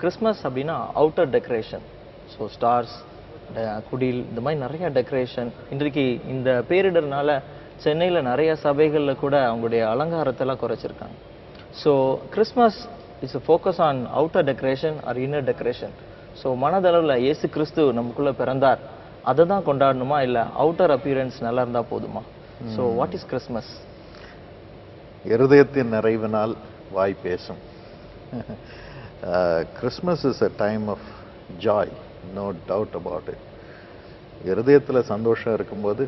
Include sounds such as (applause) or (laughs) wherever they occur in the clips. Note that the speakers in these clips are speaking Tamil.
கிறிஸ்மஸ் அப்படின்னா அவுட்டர் டெக்கரேஷன் ஸோ ஸ்டார்ஸ் குடில் இந்த மாதிரி நிறைய டெக்கரேஷன் இன்றைக்கு இந்த பேரிடர்னால சென்னையில் நிறைய சபைகளில் கூட அவங்களுடைய அலங்காரத்தெல்லாம் குறைச்சிருக்காங்க. So Christmas is focus on outer decoration or inner decoration so மனதளவில் இயேசு கிறிஸ்து நமக்குள்ளே பிறந்தார். அதை தான் கொண்டாடணுமா? இல்லை அவுட்டர் அப்பியரன்ஸ் நல்லா இருந்தால் போதுமா? ஸோ வாட் இஸ் கிறிஸ்மஸ் இருதயத்தின் நிறைவினால் வாய் பேசும். Christmas is a time of joy no doubt about it இருதயத்தில் சந்தோஷம் இருக்கும்போது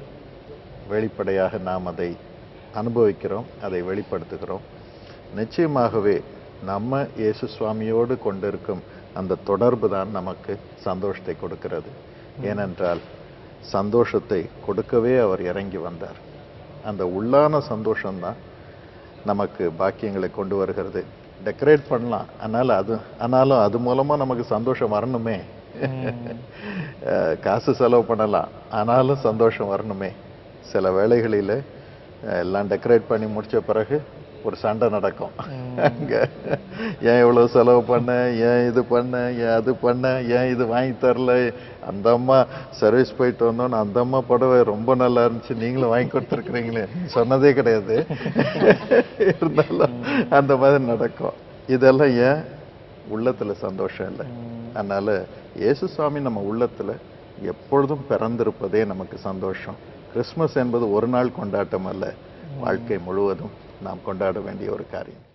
வெளிப்படையாக நாம் அதை அனுபவிக்கிறோம் அதை வெளிப்படுத்துகிறோம். நிச்சயமாகவே நம்ம இயேசு சுவாமியோடு கொண்டிருக்கும் அந்த தொடர்பு தான் நமக்கு சந்தோஷத்தை கொடுக்கிறது. ஏனென்றால் சந்தோஷத்தை கொடுக்கவே அவர் இறங்கி வந்தார். அந்த உள்ளான சந்தோஷம்தான் நமக்கு பாக்கியங்களை கொண்டு வருகிறது. டெக்கரேட் பண்ணலாம். அதனால அது ஆனாலும் அது மூலமா நமக்கு சந்தோஷம் வரணுமே. (laughs) காசு செலவு பண்ணலாம். ஆனாலும் சந்தோஷம் வரணுமே. சில வேளைகளில் அஹ், எல்லாம் டெக்கரேட் பண்ணி முடிச்ச பிறகு ஒரு சண்டை நடக்கும். அங்க ஏன் இவ்வளவு செலவு பண்ண ஏன் இது பண்ண ஏன் அது பண்ண ஏன் இது வாங்கி தரல? அந்த அம்மா சர்வீஸ் போயிட்டு வந்தோன்னு அந்த அம்மா புடவை ரொம்ப நல்லா இருந்துச்சு. நீங்களும் வாங்கி கொடுத்துருக்குறீங்களே. சொன்னதே கிடையாது. இருந்தாலும் அந்த மாதிரி நடக்கும். இதெல்லாம் ஏன்? உள்ளத்துல சந்தோஷம் இல்லை. அதனால இயேசு சுவாமி நம்ம உள்ளத்துல எப்பொழுதும் பிறந்திருப்பதே நமக்கு சந்தோஷம். கிறிஸ்மஸ் என்பது ஒரு நாள் கொண்டாட்டம் அல்ல. வாழ்க்கை முழுவதும் நாம் கொண்டாட வேண்டிய ஒரு காரியம்.